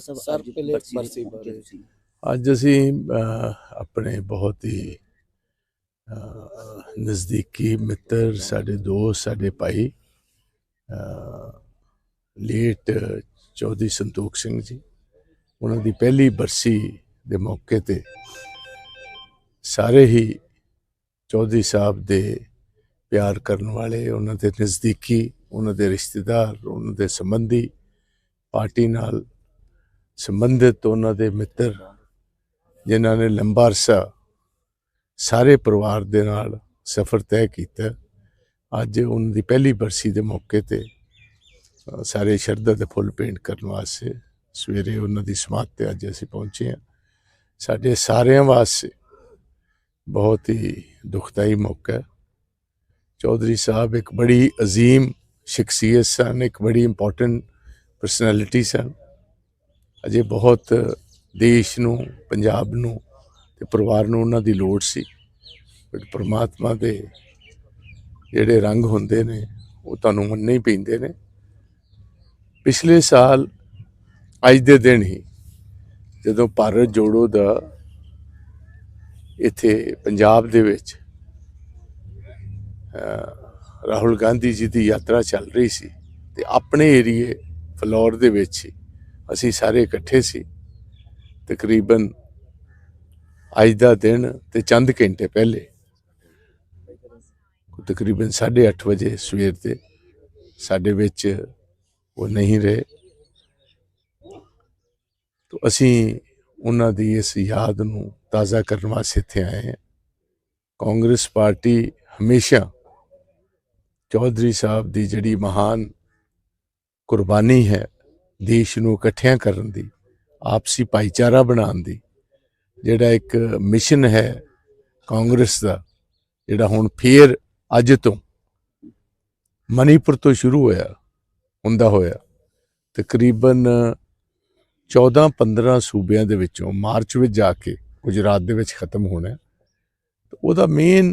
Sir, ਅੱਜ ਪਹਿਲੇ ਬਰਸੀ ਬਾਰੇ। ਅਸੀਂ ਆਪਣੇ ਬਹੁਤ ਹੀ ਨਜ਼ਦੀਕੀ ਮਿੱਤਰ ਸਾਡੇ ਦੋਸਤ ਸਾਡੇ ਭਾਈ ਲੇਟ ਚੌਧਰੀ ਸੰਤੋਖ ਸਿੰਘ ਜੀ ਉਹਨਾਂ ਦੀ ਪਹਿਲੀ ਬਰਸੀ ਦੇ ਮੌਕੇ ਤੇ ਸਾਰੇ ਹੀ ਚੌਧਰੀ ਸਾਹਿਬ ਦੇ ਪਿਆਰ ਕਰਨ ਵਾਲੇ ਉਹਨਾਂ ਦੇ ਨਜ਼ਦੀਕੀ ਉਹਨਾਂ ਦੇ ਰਿਸ਼ਤੇਦਾਰ ਉਹਨਾਂ ਦੇ ਸੰਬੰਧੀ ਪਾਰਟੀ ਨਾਲ ਸੰਬੰਧਿਤ ਉਹਨਾਂ ਦੇ ਮਿੱਤਰ, ਜਿਨ੍ਹਾਂ ਨੇ ਲੰਬਾ ਅਰਸਾ ਸਾਰੇ ਪਰਿਵਾਰ ਦੇ ਨਾਲ ਸਫ਼ਰ ਤੈਅ ਕੀਤਾ। ਅੱਜ ਉਹਨਾਂ ਦੀ ਪਹਿਲੀ ਬਰਸੀ ਦੇ ਮੌਕੇ ਤੇ ਸਾਰੇ ਸ਼ਰਧਾ ਦੇ ਫੁੱਲ ਪੇਂਟ ਕਰਨ ਵਾਸਤੇ ਸਵੇਰੇ ਉਹਨਾਂ ਦੀ ਸਮਾਧ ਤੇ ਅੱਜ ਅਸੀਂ ਪਹੁੰਚੇ ਹਾਂ। ਸਾਡੇ ਸਾਰਿਆਂ ਵਾਸਤੇ ਬਹੁਤ ਹੀ ਦੁਖਦਾਈ ਮੌਕਾ ਚੌਧਰੀ ਸਾਹਿਬ ਇੱਕ ਬੜੀ ਅਜ਼ੀਮ ਸ਼ਖਸੀਅਤ ਸਨ, ਇੱਕ ਬੜੀ ਇੰਪੋਰਟੈਂਟ ਪਰਸਨੈਲਿਟੀ ਸਨ। ਅਜੇ ਬਹੁਤ ਦੇਸ਼ ਨੂੰ, ਪੰਜਾਬ ਨੂੰ ਤੇ ਪਰਿਵਾਰ ਨੂੰ ਉਹਨਾਂ ਦੀ ਲੋੜ ਸੀ। ਬਟ ਪ੍ਰਮਾਤਮਾ ਦੇ ਜਿਹੜੇ ਰੰਗ ਹੁੰਦੇ ਨੇ, ਉਹ ਤੁਹਾਨੂੰ ਮੰਨਣੇ ਹੀ ਪੈਂਦੇ ਨੇ। ਪਿਛਲੇ ਸਾਲ, ਅੱਜ ਦੇ ਦਿਨ ਹੀ ਜਦੋਂ ਭਾਰਤ ਜੋੜੋ ਦਾ ਇੱਥੇ ਪੰਜਾਬ ਦੇ ਵਿੱਚ ਰਾਹੁਲ ਗਾਂਧੀ ਜੀ ਦੀ ਯਾਤਰਾ ਚੱਲ ਰਹੀ ਸੀ ਤੇ ਆਪਣੇ ਏਰੀਏ ਫਲੋਰ ਦੇ ਵਿੱਚ ਹੀ ਅਸੀਂ ਸਾਰੇ ਇਕੱਠੇ ਸੀ। ਤਕਰੀਬਨ ਅੱਜ ਦਾ ਦਿਨ ਤੇ ਚੰਦ ਘੰਟੇ ਪਹਿਲੇ। ਤਕਰੀਬਨ 8:30 ਵਜੇ ਸਵੇਰ ਦੇ ਸਾਡੇ ਵਿੱਚ ਉਹ ਨਹੀਂ ਰਹੇ। ਤੋ ਅਸੀਂ ਉਹਨਾਂ ਦੀ ਇਸ ਯਾਦ ਨੂੰ ਤਾਜ਼ਾ ਕਰਨ ਵਾਸਤੇ ਇੱਥੇ ਆਏ ਹਾਂ। ਕਾਂਗਰਸ ਪਾਰਟੀ ਹਮੇਸ਼ਾ ਚੌਧਰੀ ਸਾਹਿਬ ਦੀ ਜਿਹੜੀ ਮਹਾਨ ਕੁਰਬਾਨੀ ਹੈ ਦੇਸ਼ ਨੂੰ ਇਕੱਠਿਆਂ ਕਰਨ ਦੀ, ਆਪਸੀ ਭਾਈਚਾਰਾ ਬਣਾਉਣ ਦੀ, ਜਿਹੜਾ ਇੱਕ ਮਿਸ਼ਨ ਹੈ ਕਾਂਗਰਸ ਦਾ, ਜਿਹੜਾ ਹੁਣ ਫੇਰ ਅੱਜ ਤੋਂ ਮਨੀਪੁਰ ਤੋਂ ਸ਼ੁਰੂ ਹੋਇਆ, ਹੁੰਦਾ ਹੋਇਆ, ਤਕਰੀਬਨ 14-15 ਸੂਬਿਆਂ ਦੇ ਵਿੱਚੋਂ ਮਾਰਚ ਵਿੱਚ ਜਾ ਕੇ ਗੁਜਰਾਤ ਦੇ ਵਿੱਚ ਖਤਮ ਹੋਣਾ ਹੈ। ਉਹਦਾ ਮੇਨ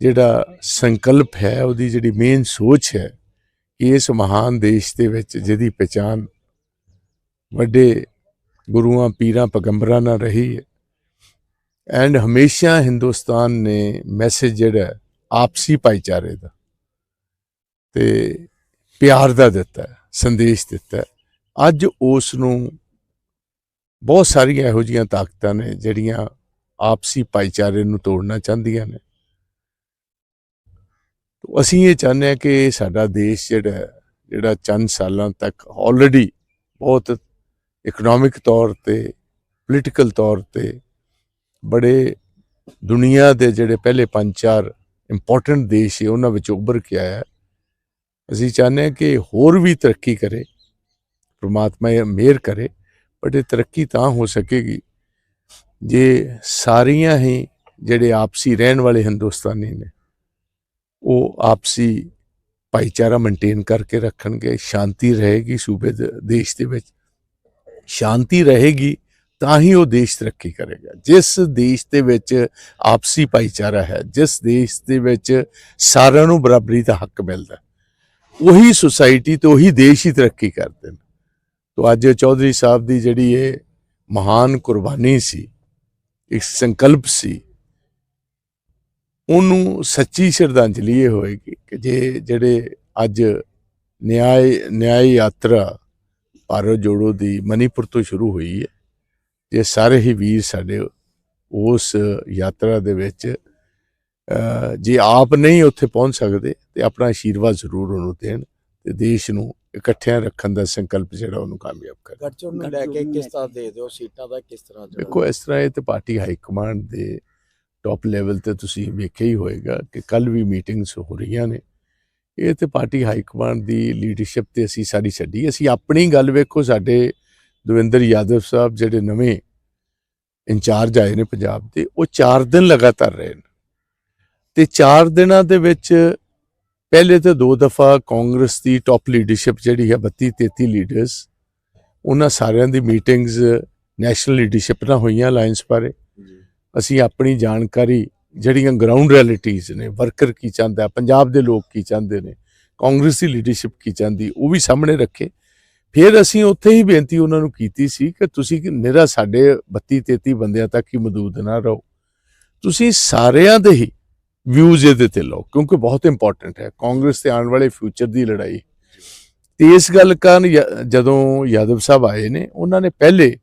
ਜਿਹੜਾ ਸੰਕਲਪ ਹੈ, ਉਹਦੀ ਜਿਹੜੀ ਮੇਨ ਸੋਚ ਹੈ ਇਸ ਮਹਾਨ ਦੇਸ਼ ਦੇ ਵਿੱਚ ਜਿਹਦੀ ਪਛਾਣ ਵੱਡੇ ਗੁਰੂਆਂ, ਪੀਰਾਂ, ਪੈਗੰਬਰਾਂ ਨਾਲ ਰਹੀ ਹੈ। ਐਂਡ ਹਮੇਸ਼ਾ ਹਿੰਦੁਸਤਾਨ ਨੇ ਮੈਸੇਜ ਜਿਹੜਾ ਆਪਸੀ ਭਾਈਚਾਰੇ ਦਾ ਤੇ ਪਿਆਰ ਦਾ ਦਿੱਤਾ ਸੰਦੇਸ਼ ਦਿੱਤਾ ਅੱਜ ਉਸ ਨੂੰ ਬਹੁਤ ਸਾਰੀਆਂ ਇਹੋ ਜਿਹੀਆਂ ਤਾਕਤਾਂ ਨੇ ਜਿਹੜੀਆਂ ਆਪਸੀ ਭਾਈਚਾਰੇ ਨੂੰ ਤੋੜਨਾ ਚਾਹੁੰਦੀਆਂ ਨੇ। ਤੋ ਅਸੀਂ ਇਹ ਚਾਹੁੰਦੇ ਹਾਂ ਕਿ ਸਾਡਾ ਦੇਸ਼ ਜਿਹੜਾ ਜਿਹੜਾ ਚੰਦ ਸਾਲਾਂ ਤੱਕ ਆਲਰੇਡੀ ਬਹੁਤ ਇਕਨੋਮਿਕ ਤੌਰ ਤੇ ਪੋਲੀਟੀਕਲ ਤੌਰ ਤੇ ਬੜੇ ਦੁਨੀਆ ਦੇ ਜਿਹੜੇ ਪਹਿਲੇ ਪੰਜ ਚਾਰ ਇੰਪੋਰਟੈਂਟ ਦੇਸ਼ ਹੈ ਉਹਨਾਂ ਵਿੱਚ ਉੱਭਰ ਕੇ ਆਇਆ ਅਸੀਂ ਚਾਹੁੰਦੇ ਹਾਂ ਕਿ ਹੋਰ ਵੀ ਤਰੱਕੀ ਕਰੇ, ਪ੍ਰਮਾਤਮਾ ਇਹ ਮਿਹਰ ਕਰੇ, ਬਟ ਇਹ ਤਰੱਕੀ ਤਾਂ ਹੋ ਸਕੇਗੀ ਜੇ ਸਾਰੀਆਂ ਹੀ ਜਿਹੜੇ ਆਪਸੀ ਰਹਿਣ ਵਾਲੇ ਹਿੰਦੁਸਤਾਨੀ ਨੇ ਉਹ ਆਪਸੀ ਭਾਈਚਾਰਾ ਮੇਨਟੇਨ ਕਰਕੇ ਰੱਖਣਗੇ, ਸ਼ਾਂਤੀ ਰਹੇਗੀ ਸੂਬੇ ਦੇ, ਦੇਸ਼ ਦੇ ਵਿੱਚ। ਸ਼ਾਂਤੀ ਰਹੇਗੀ, ਤਾਂ ਹੀ ਉਹ ਦੇਸ਼ ਤਰੱਕੀ ਕਰੇਗਾ। ਜਿਸ ਦੇਸ਼ ਦੇ ਵਿੱਚ ਆਪਸੀ ਭਾਈਚਾਰਾ ਹੈ, ਜਿਸ ਦੇਸ਼ ਦੇ ਵਿੱਚ ਸਾਰਿਆਂ ਨੂੰ ਬਰਾਬਰੀ ਦਾ ਹੱਕ ਮਿਲਦਾ ਉਹੀ ਸੁਸਾਇਟੀ ਤੇ ਉਹੀ ਦੇਸ਼ ਹੀ ਤਰੱਕੀ ਕਰਦੇ ਨੇ। ਤੋ ਅੱਜ ਚੌਧਰੀ ਸਾਹਿਬ ਦੀ ਜਿਹੜੀ ਇਹ ਮਹਾਨ ਕੁਰਬਾਨੀ ਸੀ, ਇੱਕ ਸੰਕਲਪ ਸੀ ਉਹਨੂੰ ਸੱਚੀ ਸ਼ਰਧਾਂਜਲੀ ਇਹ ਹੋਏਗੀ ਕਿ ਜੇ ਜਿਹੜੇ ਅੱਜ ਨਿਆਏ ਨਿਆਈ ਯਾਤਰਾ ਭਾਰਤ ਜੋੜੋ ਦੀ ਮਨੀਪੁਰ ਤੋਂ ਸ਼ੁਰੂ ਹੋਈ ਹੈ ਜੇ ਸਾਰੇ ਹੀ ਵੀਰ ਸਾਡੇ ਉਸ ਯਾਤਰਾ ਦੇ ਵਿੱਚ ਜੇ ਆਪ ਨਹੀਂ ਉੱਥੇ ਪਹੁੰਚ ਸਕਦੇ ਤੇ ਆਪਣਾ ਆਸ਼ੀਰਵਾਦ ਜ਼ਰੂਰ ਉਹਨੂੰ ਦੇਣ ਤੇ ਦੇਸ਼ ਨੂੰ ਇਕੱਠਿਆਂ ਰੱਖਣ ਦਾ ਸੰਕਲਪ ਜਿਹੜਾ ਉਹਨੂੰ ਕਾਮਯਾਬ ਕਰਨ ਗੱਠਜੋੜ ਨੂੰ ਲੈ ਕੇ ਕਿਸ ਤਰ੍ਹਾਂ ਦੇ ਦਿਓ ਸੀਟਾਂ ਦਾ ਕਿਸ ਤਰ੍ਹਾਂ ਦੇਖੋ ਇਸ ਤਰ੍ਹਾਂ ਇਹ ਤੇ ਪਾਰਟੀ ਹਾਈ ਕਮਾਂਡ ਦੇ ਟੌਪ ਲੈਵਲ ਤੇ ਤੁਸੀਂ ਵੇਖਿਆ ਹੀ ਹੋਏਗਾ ਕਿ ਕੱਲ ਵੀ ਮੀਟਿੰਗਸ ਹੋ ਰਹੀਆਂ ਨੇ। ਇਹ ਤੇ ਪਾਰਟੀ ਹਾਈ ਕਮਾਂਡ ਦੀ ਲੀਡਰਸ਼ਿਪ ਤੇ ਅਸੀਂ ਸਾਰੀ ਛੱਡੀ। ਅਸੀਂ ਆਪਣੀ ਗੱਲ ਵੇਖੋ, ਸਾਡੇ ਦਵਿੰਦਰ ਯਾਦਵ ਸਾਹਿਬ ਜਿਹੜੇ ਨਵੇਂ ਇੰਚਾਰਜ ਆਏ ਨੇ ਪੰਜਾਬ ਦੇ, ਉਹ 4 ਦਿਨ ਲਗਾਤਾਰ ਰਹੇ ਨੇ। ਤੇ 4 ਦਿਨਾਂ ਦੇ ਵਿੱਚ ਪਹਿਲੇ ਤੇ ਦੋ ਦਫਾ ਕਾਂਗਰਸ ਦੀ ਟੌਪ ਲੀਡਰਸ਼ਿਪ ਜਿਹੜੀ ਹੈ 32 33 ਲੀਡਰਸ ਉਹਨਾਂ ਸਾਰਿਆਂ ਦੀ ਮੀਟਿੰਗਸ ਨੈਸ਼ਨਲ ਲੀਡਰਸ਼ਿਪ ਨਾਲ ਹੋਈਆਂ ਅਲਾਈਅੰਸ ਬਾਰੇ। ਅਸੀਂ ਆਪਣੀ ਜਾਣਕਾਰੀ ਜਿਹੜੀਆਂ ਗਰਾਊਂਡ ਰਿਐਲਿਟੀਜ਼ ਨੇ ਵਰਕਰ ਕੀ ਚਾਹੁੰਦਾ ਹੈ, ਪੰਜਾਬ ਦੇ ਲੋਕ ਕੀ ਚਾਹੁੰਦੇ ਨੇ ਕਾਂਗਰਸ ਦੀ ਲੀਡਰਸ਼ਿਪ ਕੀ ਚਾਹੁੰਦੀ ਉਹ ਵੀ ਸਾਹਮਣੇ ਰੱਖੇ। ਫਿਰ ਅਸੀਂ ਉੱਥੇ ਹੀ ਬੇਨਤੀ ਉਹਨਾਂ ਨੂੰ ਕੀਤੀ ਸੀ ਕਿ ਤੁਸੀਂ ਕਿ ਨਿਹਰਾ ਸਾਡੇ 32 33 ਬੰਦਿਆਂ ਤੱਕ ਹੀ ਮਦੂਦ ਨਾ ਰਹੋ। ਤੁਸੀਂ ਸਾਰਿਆਂ ਦੇ ਹੀ ਵਿਊਜ਼ ਇਹਦੇ ਤੇ ਲਓ ਕਿਉਂਕਿ ਬਹੁਤ ਇੰਪੋਰਟੈਂਟ ਹੈ। ਕਾਂਗਰਸ ਤੇ ਆਉਣ ਵਾਲੇ ਫਿਊਚਰ ਦੀ ਲੜਾਈ। ਤੇ ਇਸ ਗੱਲ ਕਾਰਨ य- ਜਦੋਂ ਯਾਦਵ ਸਾਹਿਬ ਆਏ ਨੇ ਉਹਨਾਂ ਨੇ ਪਹਿਲੇ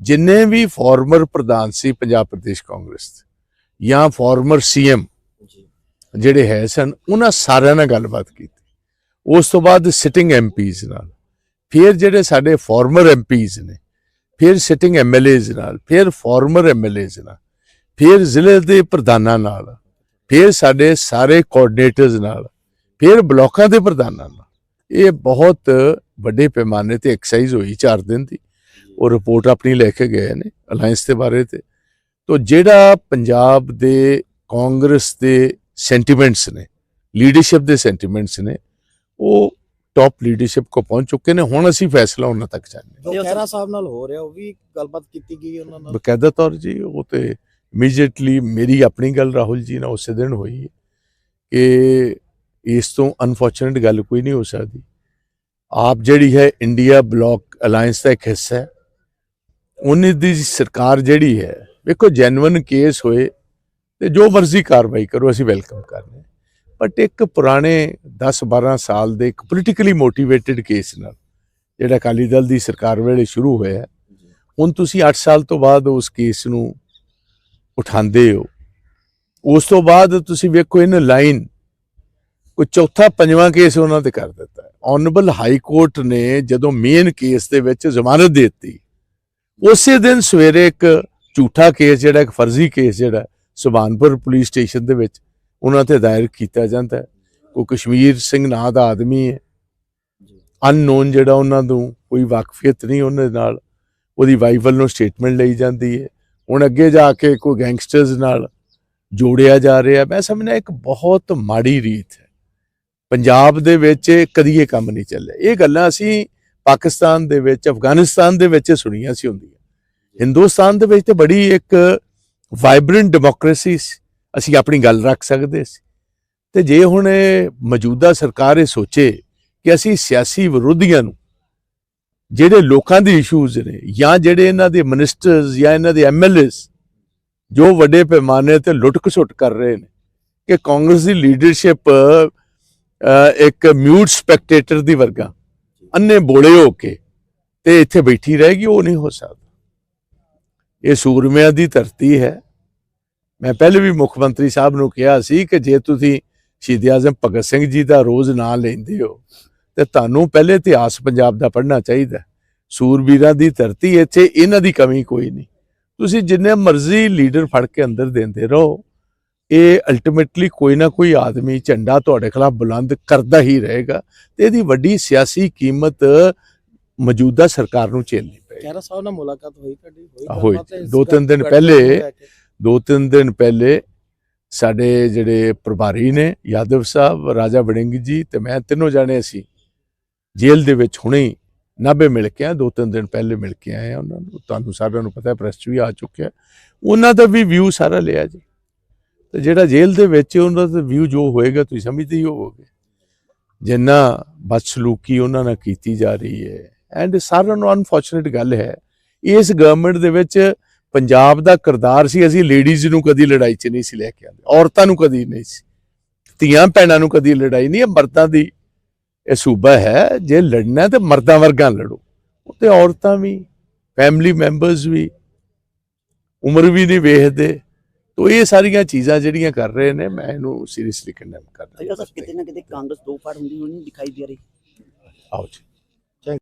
ਜਿੰਨੇ ਵੀ ਫਾਰਮਰ ਪ੍ਰਧਾਨ ਸੀ ਪੰਜਾਬ ਪ੍ਰਦੇਸ਼ ਕਾਂਗਰਸ ਦੇ ਜਾਂ ਫਾਰਮਰ ਸੀਐਮ ਜਿਹੜੇ ਹੈ ਸਨ ਉਹਨਾਂ ਸਾਰਿਆਂ ਨਾਲ ਗੱਲਬਾਤ ਕੀਤੀ। ਉਸ ਤੋਂ ਬਾਅਦ ਸਿਟਿੰਗ ਐਮਪੀਜ਼ ਨਾਲ ਫਿਰ ਜਿਹੜੇ ਸਾਡੇ ਫਾਰਮਰ ਐਮਪੀਜ਼ ਨੇ ਫਿਰ ਸਿਟਿੰਗ ਐਮਐਲਏਜ਼ ਨਾਲ ਫਿਰ ਫਾਰਮਰ ਐਮਐਲਏਜ਼ ਨਾਲ ਫਿਰ ਜ਼ਿਲ੍ਹੇ ਦੇ ਪ੍ਰਧਾਨਾਂ ਨਾਲ ਫਿਰ ਸਾਡੇ ਸਾਰੇ ਕੋਆਰਡੀਨੇਟਰਸ ਨਾਲ ਫਿਰ ਬਲਾਕਾਂ ਦੇ ਪ੍ਰਧਾਨਾਂ ਨਾਲ ਇਹ ਬਹੁਤ ਵੱਡੇ ਪੈਮਾਨੇ ਤੇ ਐਕਸਰਸਾਈਜ਼ ਹੋਈ 4 ਦਿਨ ਦੀ। ਉਹ ਰਿਪੋਰਟ ਆਪਣੀ ਲੈ ਕੇ ਗਏ ਨੇ ਅਲਾਈਅੰਸ ਦੇ ਬਾਰੇ ਤੇ। ਤੋ ਜਿਹੜਾ ਪੰਜਾਬ ਦੇ ਕਾਂਗਰਸ ਦੇ ਸੈਂਟੀਮੈਂਟਸ ਨੇ ਲੀਡਰਸ਼ਿਪ ਦੇ ਸੈਂਟੀਮੈਂਟਸ ਨੇ ਉਹ ਟਾਪ ਲੀਡਰਸ਼ਿਪ ਕੋ ਪਹੁੰਚ ਚੁੱਕੇ ਨੇ ਹੁਣ ਅਸੀਂ ਫੈਸਲਾ ਉਹਨਾਂ ਤੱਕ ਚਾਹੁੰਦੇ ਜੋ ਖਹਿਰਾ ਸਾਹਿਬ ਨਾਲ ਹੋ ਰਿਹਾ ਉਹ ਵੀ ਗੱਲਬਾਤ ਕੀਤੀ ਗਈ ਉਹਨਾਂ ਨਾਲ? ਬਕਾਇਦਾ ਤੌਰ ਜੀ ਉਹ ਤੇ ਇਮੀਡੀਏਟਲੀ ਮੇਰੀ ਆਪਣੀ ਗੱਲ ਰਾਹੁਲ ਜੀ ਨਾਲ ਉਸੇ ਦਿਨ ਹੋਈ ਹੈ ਕਿ ਇਸ ਤੋਂ ਅਨਫੋਰਚੂਨੇਟ ਗੱਲ ਕੋਈ ਨਹੀਂ ਹੋ ਸਕਦੀ। ਆਪ ਜਿਹੜੀ ਹੈ ਇੰਡੀਆ ਬਲੌਕ ਅਲਾਈਅੰਸ ਦਾ ਇੱਕ ਹਿੱਸਾ ਹੈ ਉਹਨੇ ਦੀ ਸਰਕਾਰ ਜਿਹੜੀ ਹੈ, ਵੇਖੋ ਜੈਨੂਇਨ ਕੇਸ ਹੋਏ ਤੇ ਜੋ ਮਰਜ਼ੀ ਕਾਰਵਾਈ ਕਰੋ, ਅਸੀਂ ਵੈਲਕਮ ਕਰਦੇ ਬਟ ਇੱਕ ਪੁਰਾਣੇ 10 12 ਸਾਲ ਦੇ ਇੱਕ ਪੋਲੀਟੀਕਲੀ ਮੋਟੀਵੇਟਿਡ ਕੇਸ ਨਾਲ, ਜਿਹੜਾ ਅਕਾਲੀ ਦਲ ਦੀ ਸਰਕਾਰ ਵੇਲੇ ਸ਼ੁਰੂ ਹੋਇਆ, ਹੁਣ ਤੁਸੀਂ 8 ਸਾਲ ਤੋਂ ਬਾਅਦ ਉਸ ਕੇਸ ਨੂੰ ਉਠਾਉਂਦੇ ਹੋ। ਉਸ ਤੋਂ ਬਾਅਦ ਤੁਸੀਂ ਵੇਖੋ ਇਹਨ ਲਾਈਨ ਕੋਈ ਚੌਥਾ ਪੰਜਵਾਂ ਕੇਸ ਉਹਨਾਂ ਤੇ ਕਰ ਦਿੱਤਾ। ਹੈ ਆਨਰੇਬਲ ਹਾਈ ਕੋਰਟ ਨੇ ਜਦੋਂ ਮੇਨ ਕੇਸ ਦੇ ਵਿੱਚ ਜ਼ਮਾਨਤ ਦੇ ਦਿੱਤੀ ਉਸੇ ਦਿਨ ਸਵੇਰੇ ਇੱਕ ਝੂਠਾ ਕੇਸ ਜਿਹੜਾ, ਇੱਕ ਫਰਜ਼ੀ ਕੇਸ ਜਿਹੜਾ ਸੁਬਾਨਪੁਰ ਪੁਲਿਸ ਸਟੇਸ਼ਨ ਦੇ ਵਿੱਚ ਉਹਨਾਂ ਤੇ ਦਾਇਰ ਕੀਤਾ ਜਾਂਦਾ ਹੈ। ਕੋਈ ਕਸ਼ਮੀਰ ਸਿੰਘ ਨਾਂ ਦਾ ਆਦਮੀ ਹੈ। ਅਨਨੋਨ ਜਿਹੜਾ ਉਹਨਾਂ ਨੂੰ ਕੋਈ ਵਾਕਫੀਅਤ ਨਹੀਂ ਉਹਨਾਂ ਨਾਲ, ਉਹਦੀ ਵਾਈਫ ਵੱਲੋਂ ਸਟੇਟਮੈਂਟ ਲਈ ਜਾਂਦੀ ਹੈ। ਹੁਣ ਅੱਗੇ ਜਾ ਕੇ ਕੋਈ ਗੈਂਗਸਟਰਸ ਨਾਲ ਜੋੜਿਆ ਜਾ ਰਿਹਾ, ਮੈਂ ਸਮਝਣਾ ਇੱਕ ਬਹੁਤ ਮਾੜੀ ਰੀਤ ਹੈ। ਪੰਜਾਬ ਦੇ ਵਿੱਚ ਕਦੀ ਇਹ ਕੰਮ ਨਹੀਂ ਚੱਲਿਆ। ਇਹ ਗੱਲਾਂ ਅਸੀਂ ਪਾਕਿਸਤਾਨ ਦੇ ਵਿੱਚ, ਅਫਗਾਨਿਸਤਾਨ ਦੇ ਵਿੱਚ ਸੁਣੀਆਂ ਸੀ ਹੁੰਦੀਆਂ। ਹਿੰਦੁਸਤਾਨ ਦੇ ਵਿੱਚ ਤੇ ਬੜੀ ਇੱਕ ਵਾਈਬ੍ਰੈਂਟ ਡੈਮੋਕ੍ਰੇਸੀ ਅਸੀਂ ਆਪਣੀ ਗੱਲ ਰੱਖ ਸਕਦੇ ਸੀ। ਤੇ ਜੇ ਹੁਣ ਇਹ ਮੌਜੂਦਾ ਸਰਕਾਰ ਇਹ ਸੋਚੇ ਕਿ ਅਸੀਂ ਸਿਆਸੀ ਵਿਰੋਧੀਆਂ ਨੂੰ ਜਿਹੜੇ ਲੋਕਾਂ ਦੇ ਇਸ਼ੂਜ਼ ਨੇ ਜਾਂ ਜਿਹੜੇ ਇਹਨਾਂ ਦੇ ਮਿਨਿਸਟਰਸ ਜਾਂ ਇਹਨਾਂ ਦੇ ਐਮਐਲਏਸ ਜੋ ਵੱਡੇ ਪੈਮਾਨੇ ਤੇ ਲੁੱਟ ਖਸੁੱਟ ਕਰ ਰਹੇ ਨੇ ਕਿ ਕਾਂਗਰਸ ਦੀ ਲੀਡਰਸ਼ਿਪ ਇੱਕ ਮਿਊਟ ਸਪੈਕਟੇਟਰ ਦੀ ਵਰਗਾ ਅੰਨੇ ਬੋਲੇ ਹੋ ਕੇ ਤੇ ਇੱਥੇ ਬੈਠੀ ਰਹੇਗੀ ਉਹ ਨਹੀਂ ਹੋ ਸਕਦਾ। ਇਹ ਸੂਰਮਿਆਂ ਦੀ ਧਰਤੀ ਹੈ। ਮੈਂ ਪਹਿਲੇ ਵੀ ਮੁੱਖ ਮੰਤਰੀ ਸਾਹਿਬ ਨੂੰ ਕਿਹਾ ਸੀ ਕਿ ਜੇ ਤੁਸੀਂ ਸ਼ਹੀਦ ਆਜ਼ਮ ਭਗਤ ਸਿੰਘ ਜੀ ਦਾ ਰੋਜ਼ ਨਾਂ ਲੈਂਦੇ ਹੋ, ਤੇ ਤੁਹਾਨੂੰ ਪਹਿਲੇ ਇਤਿਹਾਸ ਪੰਜਾਬ ਦਾ ਪੜ੍ਹਨਾ ਚਾਹੀਦਾ ਸੂਰਬੀਰਾਂ ਦੀ ਧਰਤੀ ਇੱਥੇ, ਇਹਨਾਂ ਦੀ ਕਮੀ ਕੋਈ ਨਹੀਂ। ਤੁਸੀਂ ਜਿੰਨੇ ਮਰਜ਼ੀ ਲੀਡਰ ਫੜ ਕੇ ਅੰਦਰ ਦਿੰਦੇ ਰਹੋ। ਇਹ ਅਲਟੀਮੇਟਲੀ ਕੋਈ ਨਾ ਕੋਈ ਆਦਮੀ ਝੰਡਾ ਤੁਹਾਡੇ ਖਿਲਾਫ ਬੁਲੰਦ ਕਰਦਾ ਹੀ ਰਹੇਗਾ ਤੇ ਇਹਦੀ ਵੱਡੀ ਸਿਆਸੀ ਕੀਮਤ ਮੌਜੂਦਾ ਸਰਕਾਰ ਨੂੰ ਝੇਲਣੀ ਪਏਗੀ। ਖਹਿਰਾ ਸਾਹਿਬ ਨਾਲ ਮੁਲਾਕਾਤ ਹੋਈ ਤੁਹਾਡੀ ਹੋਈ ਦੋ ਤਿੰਨ ਦਿਨ ਪਹਿਲੇ? ਦੋ ਤਿੰਨ ਦਿਨ ਪਹਿਲੇ ਸਾਡੇ ਜਿਹੜੇ ਪ੍ਰਭਾਰੀ ਨੇ ਯਾਦਵ ਸਾਹਿਬ ਰਾਜਾ ਵੜਿੰਗ ਜੀ ਤੇ ਮੈਂ ਤਿੰਨੋਂ ਜਾਣੇ ਅਸੀਂ ਜੇਲ੍ਹ ਦੇ ਵਿੱਚ ਹੁਣੇ ਨਾਭੇ ਮਿਲ ਕੇ ਆ ਦੋ ਤਿੰਨ ਦਿਨ ਪਹਿਲੇ ਮਿਲ ਕੇ ਆਏ ਆ ਉਹਨਾਂ ਨੂੰ। ਤੁਹਾਨੂੰ ਸਾਰਿਆਂ ਨੂੰ ਪਤਾ ਹੈ ਪ੍ਰੈਸ 'ਚ ਵੀ ਆ ਚੁੱਕਿਆ। ਉਹਨਾਂ ਦਾ ਵੀ ਵਿਊ ਸਾਰਾ ਲਿਆ ਜੀ। ਤੇ ਜਿਹੜਾ ਜੇਲ੍ਹ ਦੇ ਵਿੱਚ ਉਹਨਾਂ ਦਾ ਵਿਊ ਜੋ ਹੋਏਗਾ ਤੁਸੀਂ ਸਮਝਦੇ ਹੀ ਹੋਵੋਗੇ। ਜਿੰਨਾ ਬਦਸਲੂਕੀ ਉਹਨਾਂ ਨਾਲ ਕੀਤੀ ਜਾ ਰਹੀ ਹੈ। ਐਂਡ ਸਾਰਿਆਂ ਨੂੰ ਅਨਫੋਰਚੂਨੇਟ ਗੱਲ ਹੈ। ਇਸ ਗਵਰਨਮੈਂਟ ਦੇ ਵਿੱਚ ਪੰਜਾਬ ਦਾ ਕਿਰਦਾਰ ਸੀ, ਅਸੀਂ ਲੇਡੀਜ਼ ਨੂੰ ਕਦੀ ਲੜਾਈ 'ਚ ਨਹੀਂ ਸੀ ਲੈ ਕੇ ਆਉਂਦੇ। ਔਰਤਾਂ ਨੂੰ ਕਦੀ ਨਹੀਂ ਸੀ। ਧੀਆਂ ਭੈਣਾਂ ਨੂੰ ਕਦੀ ਲੜਾਈ ਨਹੀਂ, ਇਹ ਮਰਦਾਂ ਦੀ ਇਹ ਸੂਬਾ ਹੈ। ਜੇ ਲੜਨਾ ਹੈ ਤੇ ਮਰਦਾਂ ਵਰਗਾ ਲੜੋ। ਉੱਤੇ ਔਰਤਾਂ ਵੀ ਫੈਮਿਲੀ ਮੈਂਬਰਸ ਵੀ, ਉਮਰ ਵੀ ਨਹੀਂ ਵੇਖਦੇ। ਤੋ ਇਹ ਸਾਰੀਆਂ ਚੀਜ਼ਾਂ ਜਿਹੜੀਆਂ ਕਰ ਰਹੇ ਨੇ ਮੈਂ ਇਹਨੂੰ ਸੀਰੀਅਸਲੀ ਕੰਡੈਮ ਕਰਦਾ ਸਰ ਕਿਤੇ ਨਾ ਕਿਤੇ ਕਾਂਗਰਸ ਦੋ ਫਾੜ ਹੁੰਦੀ ਹੋਣੀ ਦਿਖਾਈ ਦੇ ਰਹੀ। ਆਓ ਜੀ।